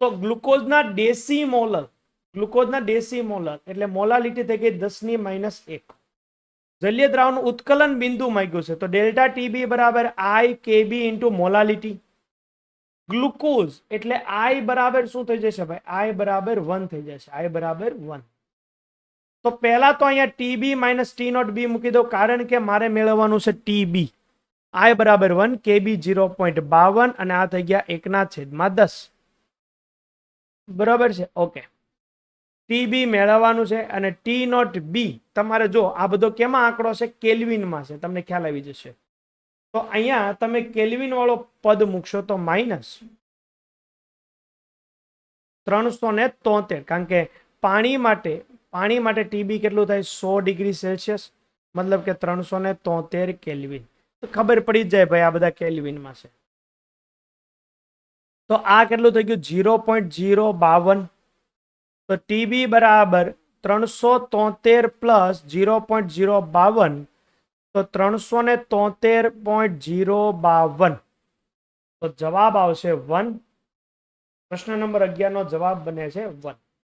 તો ગ્લુકોઝના deci molar ગ્લુકોઝના ડેસી મોલર એટલે મોલાલિટી થઈ ગઈ દસની માઇનસ એક. જલીય દ્રાવણ ઉત્કલન બિંદુ માંગ્યું છે. તો ડેલ્ટા ટીબી બરાબર I KB into molality. Glucose એટલે આઈ બરાબર શું થઈ જશે ભાઈ? આઈ બરાબર વન થઈ જશે. આઈ બરાબર વન. તો પહેલા તો અહીંયા TB minus T not B મૂકી દો, કારણ કે મારે મેળવવાનું છે ટીબી. આઈ બરાબર વન, કેબી જીરો પોઈન્ટ બાવન અને આ થઈ ગયા એકના છેદમાં દસ. બરાબર છે? ઓકે ટીબી મેળવવાનું છે અને ટી નોટ બી તમારે જો આ બધો કેમાં આંકડો છે? કેલ્વિનમાં છે. તમને ખ્યાલ આવી જશે. તો અહીંયા તમે કેલ્વિન વાળો પદ મૂકશો તો માઇનસ ત્રણસો ને તોતેર, કારણ કે પાણી માટે પાણી માટે ટીબી કેટલું થાય? સો ડિગ્રી સેલ્સિયસ, મતલબ કે ત્રણસો ને તોતેર કેલ્વિન. તો ખબર પડી જ જાય ભાઈ આ બધા કેલ્વિનમાં છે. તો આ કેટલું થઈ ગયું? જીરો પોઈન્ટ જીરો બાવન. તો ટીબી બરાબર ત્રણસો તોતેર પ્લસ જીરો પોઈન્ટ જીરો બાવન. તો ત્રણસો ને તોતેર પોઈન્ટ જીરો બાવન. તો જવાબ આવશે વન. પ્રશ્ન નંબર અગિયારનો જવાબ બને છે વન.